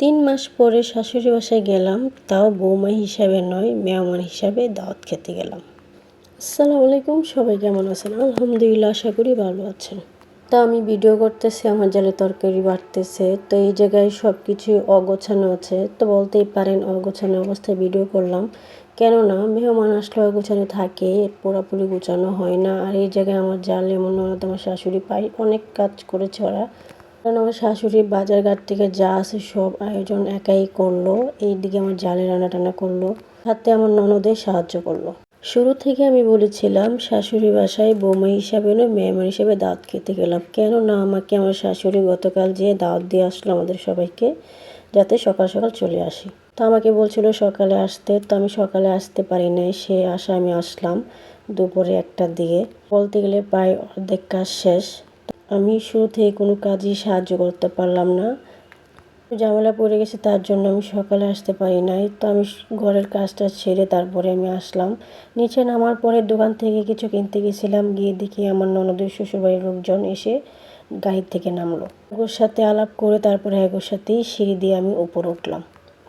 তিন মাস পরে শাশুড়ি বাসায় গেলাম, তাও বৌমা হিসাবে নয়, মেহমান হিসাবে দাওয়াত খেতে গেলাম। আসসালামু আলাইকুম, সবাই কেমন আছেন? আলহামদুলিল্লাহ, আশা করি ভালো আছেন। তা আমি ভিডিও করতেছি, আমার জালে তরকারি বাড়তেছে, তো এই জায়গায় সব কিছু অগোছানো আছে। তো বলতেই পারেন, অগোছানো অবস্থায় ভিডিও করলাম। কেননা, মেহমান আসলে অগোছানো থাকে পুরোপুরি গোছানো হয় না। আর এই জায়গায় আমার জাল এমন আমার শাশুড়ি পাই অনেক কাজ করেছে ওরা। কারণ আমার শাশুড়ি বাজার ঘাট থেকে যা আছে সব আয়োজন একাই করল। এইদিকে আমার জালে রান্না টানা করল। হাতে আমার ননদের সাহায্য করল। শুরু থেকে আমি বলেছিলাম, শাশুড়ি বাসায় বৌমা হিসাবে নয়, মেহমান হিসাবে দাঁত খেতে গেলাম। কেন না আমাকে আমার শাশুড়ি গতকাল যেয়ে দাঁত দিয়ে আসলো আমাদের সবাইকে, যাতে সকাল সকাল চলে আসি। তো আমাকে বলছিল, সকালে আসতে। তো আমি সকালে আসতে পারি নাই, সে আসা আমি আসলাম দুপুরে একটা দিকে। বলতে গেলে প্রায় অর্ধেক কাজ শেষ। আমি শুরু থেকে কোনো কাজই সাহায্য করতে পারলাম না। ঝামেলা পড়ে গেছে, তার জন্য আমি সকালে আসতে পারি নাই। তো আমি ঘরের কাজটা ছেড়ে তারপরে আমি আসলাম। নিচে নামার পরে দোকান থেকে কিছু কিনতে গেছিলাম। গিয়ে দেখি আমার ননদের শ্বশুরবাড়ির লোকজন এসে গাড়ি থেকে নামলো। এগোর সাথে আলাপ করে তারপরে এগোর সাথেই সিঁড়ি দিয়ে আমি উপর উঠলাম।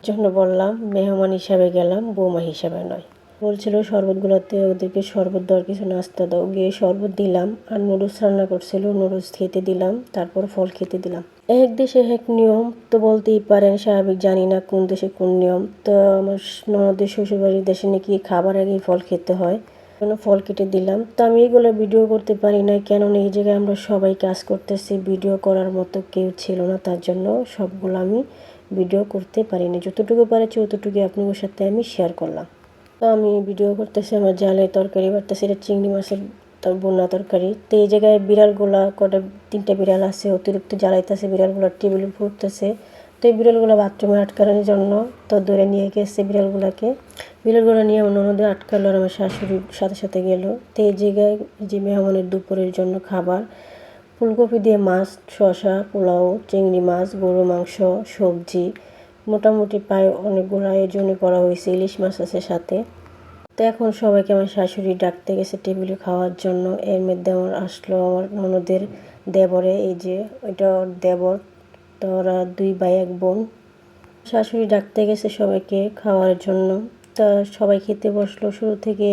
জন্য বললাম, মেহমান হিসাবে গেলাম, বৌমা হিসাবে নয়। বলছিল, শরবতগুলোতে ওদেরকে শরবত দেওয়ার কিছু নাস্তা দাও। গিয়ে শরবত দিলাম আর নুডলস রান্না করছিল। নুডলস খেতে দিলাম, তারপর ফল খেতে দিলাম। এক দেশে এক নিয়ম তো বলতেই পারেন, স্বাভাবিক জানি না কোন দেশে কোন নিয়ম। তো আমার ননদের শ্বশুরবাড়ির দেশে নাকি খাবার আগেই ফল খেতে হয়। জন্য ফল কেটে দিলাম। তো আমি এগুলো ভিডিও করতে পারি না কেননা এই জায়গায় আমরা সবাই কাজ করতেছি। ভিডিও করার মতো কেউ ছিল না, তার জন্য সবগুলো আমি ভিডিও করতে পারি না যতটুকু পারেছি ততটুকু আপনাদের সাথে আমি শেয়ার করলাম। তো আমি ভিডিও করতেছি, আমার জালে তরকারি বাড়তেছি এটা চিংড়ি মাছের বন্যা তরকারি। তো এই জায়গায় বিড়ালগুলা কটা, তিনটা বিড়াল আছে, অতিরিক্ত জ্বালাইতেছে, বিড়ালগুলো টেবিল ফুটতেছে তো এই বিড়ালগুলো বাথরুমে আটকানোর জন্য তো ধরে নিয়ে গেছে বিড়ালগুলোকে। বিড়ালগুলো নিয়ে আমার ননদে আটকালো আর আমার শাশুড়ির সাথে সাথে গেল। তো এই জায়গায় যে মেহমানের দুপুরের জন্য খাবার, ফুলকপি দিয়ে মাছ শশা পোলাও, চিংড়ি মাছ গরু মাংস, সবজি মোটামুটি প্রায় অনেকগুলো আয়োজনে করা হয়েছে, ইলিশ মাছ আছে সাথে। তো এখন সবাইকে আমার শাশুড়ি ডাকতে গেছে টেবিলে খাওয়ার জন্য। এর মধ্যে আমার আসলো আমার ননদের দেবরে, এই যে ওইটা ওর দেবর, তো ওরা দুই ভাই, এক বোন। শাশুড়ি ডাকতে গেছে সবাইকে খাওয়ার জন্য। তা সবাই খেতে বসল, শুরু থেকে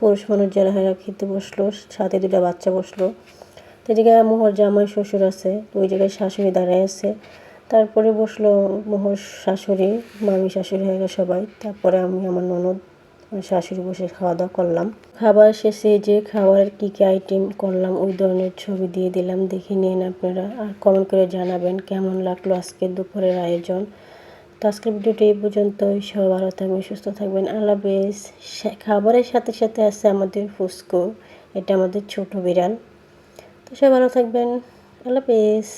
পুরুষ মানুষ যারা হয় খেতে বসল, সাথে দুটা বাচ্চা বসল। তো এদিকে মোহর জামাই, শ্বশুর আছে ওই জায়গায় শাশুড়ি দাঁড়ায় আছে। তারপরে বসল মোহর শাশুড়ি, মামি শাশুড়ি হয়ে গেল সবাই। তারপরে আমি আমার ননদ শাশুড়ি বসে খাওয়া দাওয়া করলাম। খাবার শেষে যে খাবারের কী কী আইটেম করলাম, ওই ধরনের ছবি দিয়ে দিলাম। দেখে নিন আপনারা আর কমেন্ট করে জানাবেন কেমন লাগল আজকে দুপুরের আয়োজন। তো আজকের ভিডিওটি এই পর্যন্তই। সব ভালো থাকবেন, সুস্থ থাকবেন। আল্লাহ বেশ খাবারের সাথে সাথে আছে আমাদের ফুসকো এটা আমাদের ছোট বিড়াল। তো সবাই ভালো থাকবেন। আল্লাহ বেশ